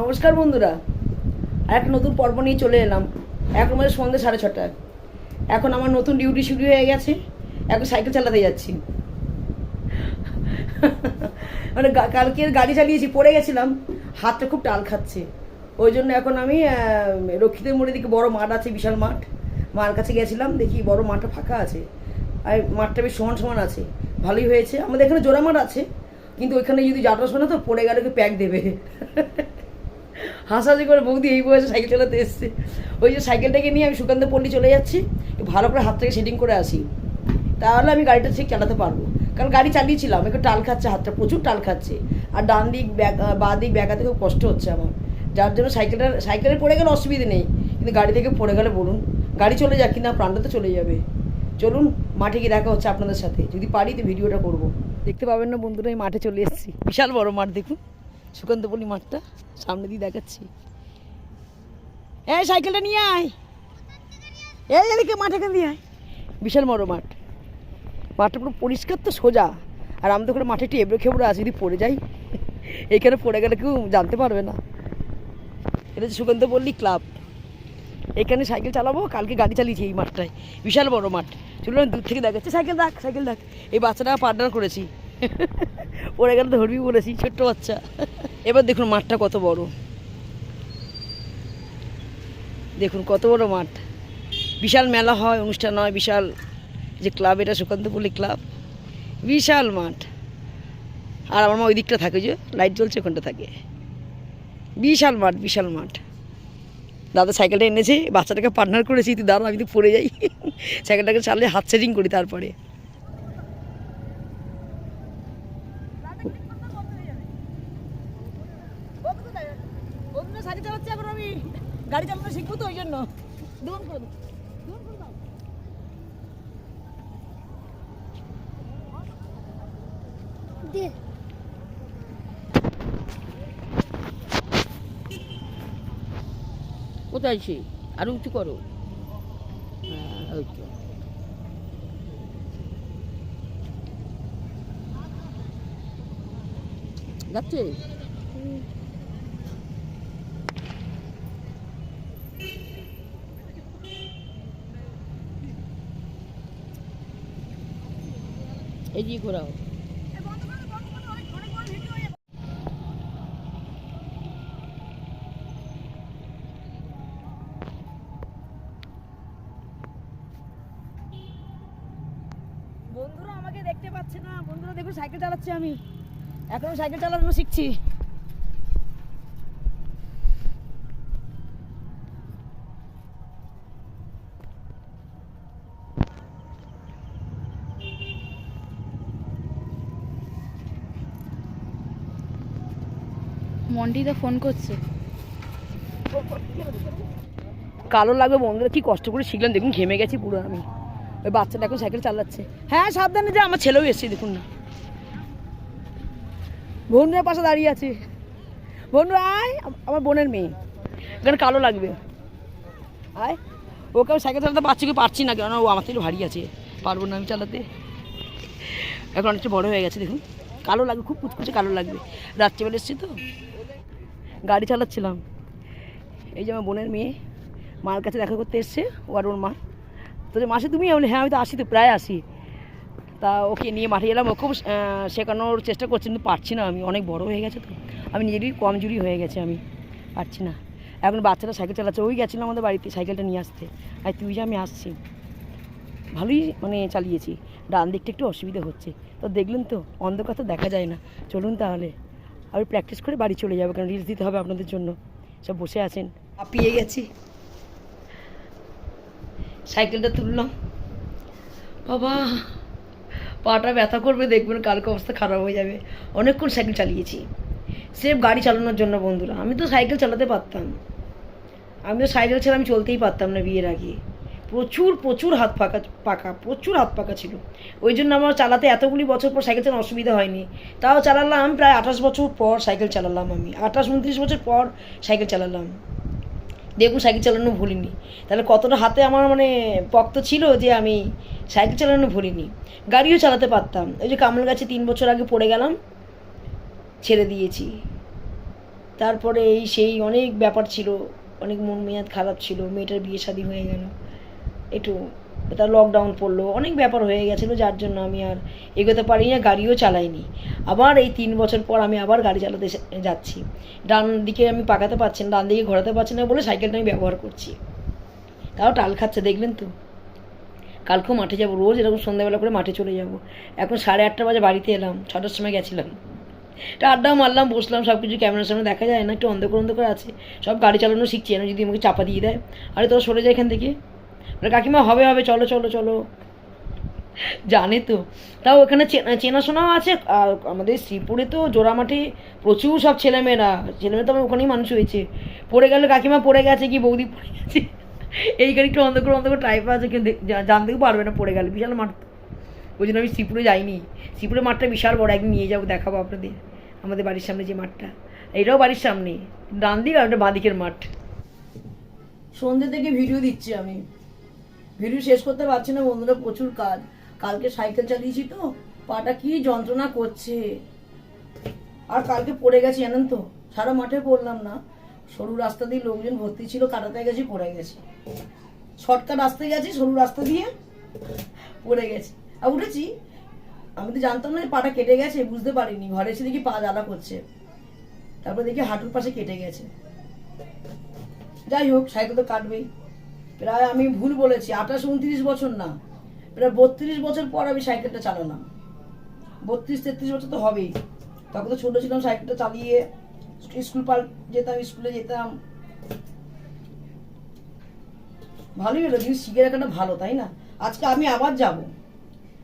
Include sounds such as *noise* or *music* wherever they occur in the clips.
নমস্কার বন্ধুরা আর একটা নতুন পর্ব নিয়ে চলে এলাম। এখন আমাদের সন্ধ্যে সাড়ে ছটায় এখন আমার নতুন ডিউটি শুরু হয়ে গেছে, এখন সাইকেল চালাতে যাচ্ছি। মানে কালকে গাড়ি চালিয়েছি, পড়ে গেছিলাম, হাতটা খুব টাল খাচ্ছে। ওই জন্য এখন আমি রক্ষিতের মোড়ের দিকে বড় মাঠ আছে, বিশাল মাঠ। মার কাছে গেছিলাম, দেখি বড় মাঠটা ফাঁকা আছে। আর মাঠটা বেশ সমান সমান আছে, ভালোই হয়েছে। আমাদের এখানে জোড়া মাঠ আছে, কিন্তু ওইখানে যদি যাত্রা শোনা তো পড়ে গেলে প্যাক দেবে। হাসাহাসি করে বৌদি এই বয়সে সাইকেল চালাতে এসছে। ওই যে সাইকেলটাকে নিয়ে আমি সুকান্ত পল্লী চলে যাচ্ছি ভালো করে হাতটাকে সেটিং করে আসি। তাহলে আমি গাড়িটা ঠিক চালাতে পারব। কারণ গাড়ি চালিয়েছিলাম, একটু টাল খাচ্ছে, হাতটা প্রচুর টাল খাচ্ছে। আর ডান দিক বা দিক ব্যাগাতে খুব কষ্ট হচ্ছে আমার। যার জন্য সাইকেলটা, সাইকেলে পড়ে গেলে অসুবিধে নেই। কিন্তু গাড়ি থেকে পড়ে গেলে বলুন, গাড়ি চলে যাক আমার প্রাণটা তো চলে যাবে। চলুন, মাঠে গিয়ে দেখা হচ্ছে আপনাদের সাথে। যদি পারি তো ভিডিওটা করব। দেখতে পাবেন না বন্ধুরা, এই মাঠে চলে এসেছি। বিশাল বড় মাঠ, দেখুন। সুকান্তপল্লী মাঠটা, সামনে দিয়ে দেখাচ্ছি। এই সাইকেলটা নিয়ে আয়। এই এদিকে মাঠে কেন দিয়ে আয়। বিশাল বড় মাঠ। মাঠটা পুরো পরিষ্কার তো সোজা। আর আমাদের করে মাঠে একটু এবড়ো খেবড়ো আছে, যদি পড়ে যাই, এখানে পড়ে গেলে কেউ জানতে পারবে না। এটা হচ্ছে সুগন্ধ পল্লী ক্লাব। এখানে সাইকেল চালাবো, কালকে গাড়ি চালিয়েছি এই মাঠটায়। বিশাল বড় মাঠ। চলুন আমি দূর থেকে দেখাচ্ছি। সাইকেল দেখ সাইকেল দেখ। এই বাচ্চাটা পার্টনার করেছি। পড়ে গেলে ধরবি বলেছি ছোট্ট বাচ্চা। এবার দেখুন মাঠটা কত বড়। দেখুন কত বড় মাঠ। বিশাল মেলা হয়, অনুষ্ঠান হয়, বিশাল যে ক্লাব এটা সুকান্তপল্লী ক্লাব বিশাল মাঠ। আর আমার মা ওই দিকটা থাকে যে লাইট জ্বলছে, ওখানটা থাকে। বিশাল মাঠ বিশাল মাঠ। দাদা সাইকেলটা এনেছে, বাচ্চাটাকে পার্টনার করেছি, তুই দাঁড়া, আমি তো পড়ে যাই। *laughs* সাইকেলটাকে চালিয়ে হাত সেটিং করি তারপরে সাইকেল চালাচ্ছি এখন আমি গাড়ি চালানো শিখব তো ওই জন্য। দাও। কোথায় সে আরও উঁচু করো। হ্যাঁ ওই তো। যাচ্ছে এদিকে ঘোরাও। বন্ধুরা আমাকে দেখতে পাচ্ছে না। বন্ধুরা দেখুন, সাইকেল চালাচ্ছি আমি। এখনও সাইকেল চালানো শিখছি। মন্টিদা ফোন করছে। কালো লাগবে বন্ধুরা, কি কষ্ট করে শিখলাম। দেখুন, ঘেমে গেছি পুরো আমি। ওই বাচ্চাটা এখন সাইকেল চালাচ্ছে। হ্যাঁ সাবধানে যে, আমার ছেলেও এসছে, দেখুন না। বন্ধুরা, পাশে দাঁড়িয়ে আছে। বন্ধু আয়, আমার বোনের মেয়ে। এখানে কালো লাগবে। আয়, ওকে আমি সাইকেল চালাতে পারছি কি পারছি না কেন ও আমার থেকে ভারী আছে। পারব না আমি চালাতে। এখন অনেকটা বড় হয়ে গেছে, দেখুন। কালো লাগবে, খুব কুচকুচে কালো লাগবে। রাত্রিবেলা এসছি তো। গাড়ি চালাচ্ছিলাম। এই যে আমার বোনের মেয়ে মার কাছে দেখা করতে এসছে ও আর ওর মা। তো মাসে তুমি হ্যাঁ আমি তো আসি তো প্রায় আসি। তা ওকে নিয়ে মাঠে এলাম আহ, শেখানোর চেষ্টা করছি কিন্তু পারছি না আমি। অনেক বড় হয়ে গেছে তো। আমি নিজেরই কমজুরি হয়ে গেছে আমি পারছি না। এখন বাচ্চারা সাইকেল চালাচ্ছে ওই গেছিল আমাদের বাড়িতে সাইকেলটা নিয়ে আসতে। আর তুই যে আমি আসছি। ভালোই মানে চালিয়েছি। ডান দিকটা একটু অসুবিধা হচ্ছে। তো দেখলেন তো অন্ধকার তো দেখা যায় না। চলুন তাহলে। আমি প্র্যাকটিস করে বাড়ি চলে যাব, কারণ রিলস দিতে হবে আপনাদের জন্য। সব বসে আছেন। হাঁপিয়ে গেছি। সাইকেলটা তুললাম। বাবা, পাটা ব্যথা করবে, দেখবেন কালকে অবস্থা খারাপ হয়ে যাবে। অনেকক্ষণ সাইকেল চালিয়েছি। সেফ গাড়ি চালানোর জন্য বন্ধুরা, আমি তো সাইকেল চালাতে পারতাম। আমি তো সাইকেল ছাড়া আমি চলতেই পারতাম না বিয়ের আগে। প্রচুর প্রচুর হাত পাকা পাকা, প্রচুর হাত পাকা ছিল। ওই জন্য আমার চালাতে এতগুলি বছর পর সাইকেল চালানো অসুবিধা হয়নি। তাও চালালাম, প্রায় আঠাশ বছর পর সাইকেল চালালাম আমি। আঠাশ, উনত্রিশ বছর পর সাইকেল চালালাম। দেখুন, সাইকেল চালানো ভুলিনি। তাহলে কতটা হাতে আমার মানে পক্ত ছিল যে আমি সাইকেল চালানো ভুলিনি। গাড়িও চালাতে পারতাম। ওই যে কামল গাছে তিন বছর আগে পড়ে গেলাম, ছেড়ে দিয়েছি। তারপরে এই সেই অনেক ব্যাপার ছিল, অনেক মন মেয়াদ খারাপ ছিল, মেয়েটার বিয়ে শাদী হয়ে গেল। একটু তার লকডাউন পড়ল। অনেক ব্যাপার হয়ে গেছিল, যার জন্য আমি আর এগোতে পারি না গাড়িও চালাইনি। আবার এই তিন বছর পর আমি আবার গাড়ি চালাতে যাচ্ছি। ডান দিকে আমি পাকাতে পারছি না, ডান দিকে ঘোরাতে পারছি না বলে সাইকেলটা আমি ব্যবহার করছি। তাও টাল খাচ্ছে দেখলেন তো? কালকেও মাঠে যাব, রোজ এরকম সন্ধ্যাবেলা করে মাঠে চলে যাব। এখন সাড়ে আটটা বাজে বাড়িতে এলাম, ছটার সময় গেছিলাম। একটা আড্ডা মারলাম, বসলাম সব কিছু ক্যামেরার সামনে দেখা যায় না, একটু অন্ধকার অন্ধকার আছে। সব গাড়ি চালানো শিখছি না যদি আমাকে চাপা দিয়ে দেয়। আরে তোরা সরে যায় এখান থেকে। কাকিমা, হবে হবে, চলো চলো চলো। জানে তো। তাও ওখানে চেনাশোনাও আছে, আর আমাদের শ্রীপুরে তো জোড়া মাঠে প্রচুর সব ছেলেমেয়েরা। ছেলেমেয়ে তো আমার ওখানেই মানুষ হয়েছে। পড়ে গেলে কাকিমা পড়ে গেছে কি, বৌদি পড়ে গেছে? এই গাড়িটা অন্ধকার অন্ধকার টাইপ আছে, কিন্তু জানতেও পারবে না পড়ে গেলে। বিশাল মাঠ। ওই জন্য আমি শ্রীপুরে যাইনি। শ্রীপুরের মাঠটা বিশাল বড়, একদিন নিয়ে যাব, দেখাবো আপনাদের। আমাদের বাড়ির সামনে যে মাঠটা। এটাও বাড়ির সামনে। ডান দিক আর একটা বাঁদিকের মাঠ। সন্ধ্যে থেকে ভিডিও দিচ্ছি আমি। ভিডিও শেষ করতে পারছি না বন্ধুরা, প্রচুর কাজ। কালকে সাইকেল চালিয়েছি তো, পাটা কি যন্ত্রণা করছে। আর কালকে পড়ে গেছি, জানেন তো? সারা মাঠে পড়লাম না। সরু রাস্তা দিয়ে লোকজন ভর্তি ছিল, কাটাতে গেছি, পড়ে গেছি। শর্টকাট রাস্তায় গেছি, সরু রাস্তা দিয়ে পড়ে গেছি। আর উঠেছি? আমি তো জানতাম না পাটা কেটে গেছে, বুঝতে পারিনি। ঘরে এসে দেখি পা জ্বালা করছে। তারপর দেখি হাঁটুর পাশে কেটে গেছে। যাই হোক, সাইকেল তো কাটবেই। প্রায় আমি ভুল বলেছি, আঠাশ উনত্রিশ বছর না। প্রায় বত্রিশ বছর পর আমি সাইকেলটা চালালাম। বত্রিশ, তেত্রিশ বছর তো হবেই। তখন তো ছোটো ছিলাম, সাইকেলটা চালিয়ে স্কুল পার যেতাম, স্কুলে যেতাম। ভালোই হলো, জিনিস শিখে রাখাটা ভালো, তাই না? আজকে আমি আবার যাব।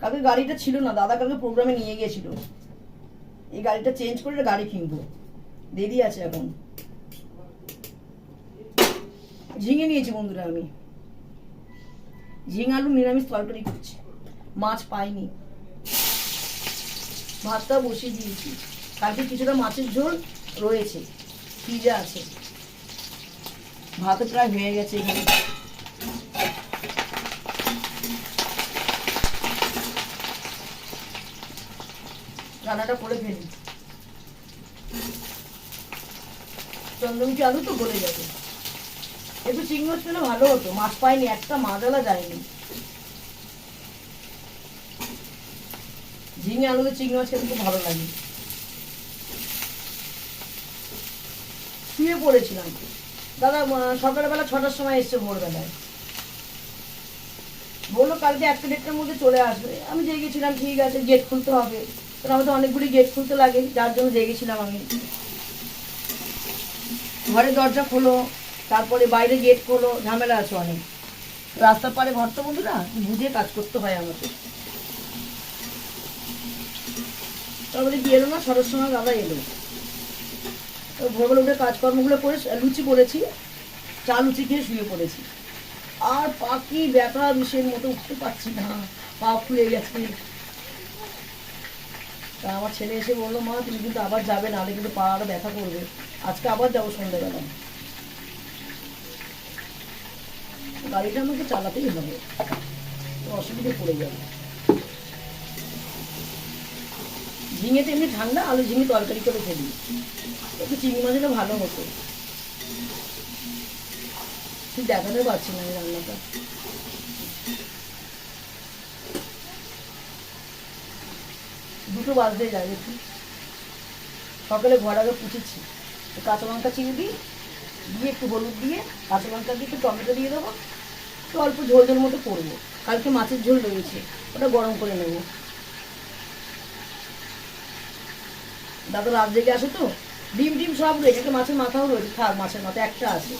কালকে গাড়িটা ছিল না, দাদা কালকে প্রোগ্রামে নিয়ে গিয়েছিল। এই গাড়িটা চেঞ্জ করে গাড়ি কিনবো। দেরি আছে এখন। ঝিঙে নিয়েছি বন্ধুরা আমি। ঝিঙে আলু নিরামিষ তরকারি করছি। মাছ পাইনি। ভাতটা বসিয়ে দিয়েছি। কালকে কিছুটা মাছের ঝোল রয়েছে, ফ্রিজে আছে। ভাত প্রায় হয়ে গেছে এখানে। রান্নাটা করে ফেলি। চন্দ্রমুখী আলু তো গলে যাবে। একটু চিংড়ি মাছ পেলে ভালো হতো। মাছ পাইনি, একটা মাদালা যায়নি। ঝিঙে আলুতে চিংড়ি মাছ খেতে খুব ভালো লাগে। শুয়ে পড়েছিলাম। দাদা সকালবেলা ছটার সময় এসছে ভোরবেলায়। বলল, কালকে একটা দেড়টার মধ্যে চলে আসবে। আমি জেগেছিলাম ঠিক আছে গেট খুলতে হবে। কারণ আমাদের অনেকগুলি গেট খুলতে লাগে, যার জন্য জেগেছিলাম আমি। ঘরে দরজা খোলো। তারপরে বাইরে গেট খোলো ঝামেলা আছে অনেক। রাস্তার পারে ঘর তো বন্ধুরা, বুঝে কাজ করতে হয় আমাকে তারপরে কি এলো না ছটার সময় দাদা এলো। তো ভোরবেলা উঠে কাজকর্মগুলো করে লুচি করেছি, চা লুচি খেয়ে শুয়ে পড়েছি। আর পাখি ব্যথা, বিষের মতো উঠতে পারছি না, পা ফুলে গেছে। তা আমার ছেলে এসে বলল, মা, তুমি কিন্তু আবার যাবে, নাহলে কিন্তু পা আরও ব্যথা করবে। আজকে আবার যাব সন্ধ্যেবেলা গাড়িটা আমাকে চালাতেই হবে। অসুবিধে পড়ে যাবে। ঝিঙেতে এমনি ঠান্ডা, আলু ঝিঙে তরকারি করে ফেলি একটু চিংড়ি মাছ হলে ভালো হতো। ঠিক দেখাতে পারছি না আমি রান্নাটা। দুটো বাজতে যায় একটু সকালে ঘর আগে পুষেছি তো কাঁচা লঙ্কা চিনি দিই, দিয়ে একটু হলুদ দিয়ে, কাঁচা লঙ্কা দিয়ে একটু টমেটো দিয়ে দেবো। একটু অল্প ঝোল ঝোল মতো করব। কালকে মাছের ঝোল রয়েছে, ওটা গরম করে নেব। দাদা রাত জেগে আসে তো? ডিম টিম সব রয়েছে, একটা মাছের মাথাও রয়েছে। থাক, মাছের মাথা একটা আছে।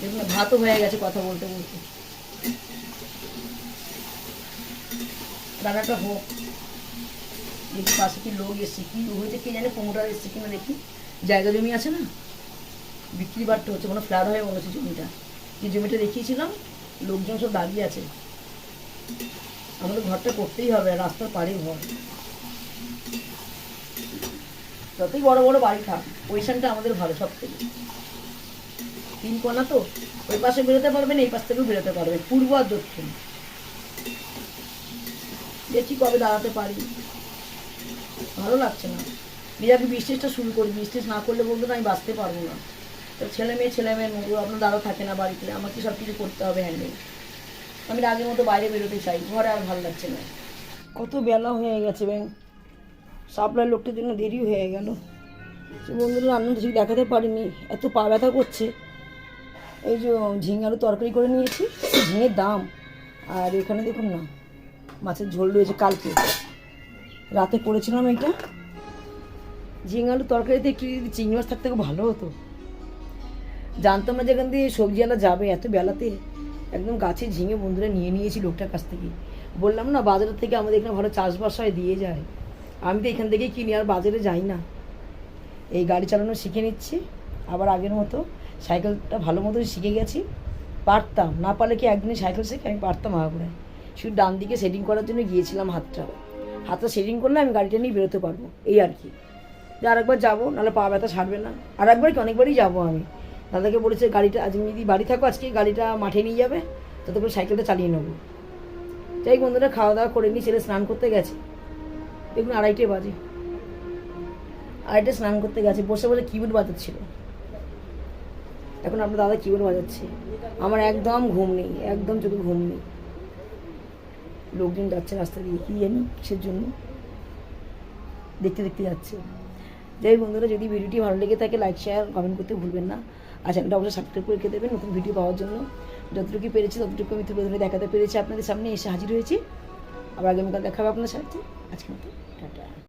দেখুন, ভাতও হয়ে গেছে কথা বলতে বলতে। রান্নাটা হোক। দেখি পাশে কি লোক এসছে, কি হয়েছে, কে জানে প্রমোটার এসছে কিনা দেখি। জায়গা জমি আছে না? বিক্রি বাড়তে হচ্ছে মানে ফ্ল্যাট হয়ে হচ্ছে জমিটা। যে জমিটা দেখিয়েছিলাম, লোকজন সব দাঁড়িয়ে আছে। আমাদের ঘরটা করতেই হবে, রাস্তার পাড়ে ঘর। যতই বড় বড় বাড়ি থাক পজিশনটা আমাদের ভালো সব থেকে। তিন কোনা তো, ওই পাশে বেরোতে পারবেন এই পাশ থেকেও বেরোতে পারবেন পূর্ব আর দক্ষিণ। দেখি কবে দাঁড়াতে পারি। ভালো লাগছে না। নিজেকে বিজনেসটা শুরু করি বিজনেস না করলে বলতো না আমি বাঁচতে পারব না। তো ছেলে মেয়ে, ছেলে মেয়ের মতো আপনার দাদা থাকে না বাড়িতে, আমাকে সব কিছু করতে হবে হ্যান্ডেল আমি না আগের মতো বাইরে বেরোতে চাই, ঘরে আর ভালো লাগছে না। কত বেলা হয়ে গেছে ব্যাং। সাপ্লাই লোকটার জন্য দেরি হয়ে গেল। সে বন্ধুরা রান্না ঠিক দেখাতে পারিনি, এত পা ব্যথা করছে। এই যে ঝিঙে তরকারি করে নিয়েছি ঝিঙের দাম। আর এখানে দেখুন না, মাছের ঝোল রয়েছে কালকে। রাতে করেছিলাম এটা। ঝিঙে আলু তরকারিতে একটু যদি চিংড়ি মাছ থাকতে, ভালো হতো। জানতাম না যেখান দিয়ে সবজিওয়ালা যাবে, এত বেলাতে। একদম গাছে ঝিঙে বন্ধুরা নিয়ে নিয়েছি লোকটার কাছ থেকে। বললাম, না বাজারের থেকে আমাদের এখানে ভালো চাষবাস হয়, দিয়ে যায়। আমি তো এখান থেকেই কিনি, আর বাজারে যাই না। এই গাড়ি চালানো শিখে নিচ্ছি। আবার আগের মতো সাইকেলটা ভালো মতো শিখে গেছি। পারতাম, না পারলে কি একদিনে সাইকেল শেখে আমি পারতাম আগাগোড়ায় শুধু ডান দিকে সেটিং করার জন্য গিয়েছিলাম হাতটা। হাতটা সেটিং করলে আমি গাড়িটা নিয়ে বেরোতে পারব, এই আর কি। যে আরেকবার যাব, নাহলে পা ব্যথা ছাড়বে না। আর একবার কি, অনেকবারই যাব আমি। দাদাকে বলেছে, গাড়িটা আজ যদি বাড়ি থাকো, আজকে গাড়িটা মাঠে নিয়ে যাবে, তত করে সাইকেলটা চালিয়ে নেব। যাই বন্ধুরা, খাওয়া দাওয়া করে নিই ছেলে স্নান করতে গেছে। দেখুন আড়াইটে বাজে। আড়াইটে স্নান করতে গেছে, বসে বসে কিবোর্ড বাজাচ্ছিল। এখন আপনার দাদা কিবোর্ড বাজাচ্ছে। আমার একদম ঘুম নেই, একদম চোখে ঘুম নেই। লোকজন যাচ্ছে রাস্তা দিয়ে, কি জানি কিসের জন্য। দেখতে দেখতে যাচ্ছে। যাই বন্ধুরা, যদি ভিডিওটি ভালো লেগে থাকে লাইক শেয়ার কমেন্ট করতে ভুলবেন না। আর চ্যানেলটা অবশ্যই সাবস্ক্রাইব করে রেখে দেবেন, নতুন ভিডিও পাওয়ার জন্য। যতটুকু পেরেছি ততটুকু আমি তুলে ধরে দেখাতে পেরেছি আপনাদের সামনে, এসে হাজির হয়েছি। আবার আগামীকাল দেখাবো আপনার সাথে। আজকে মতো, টাটা।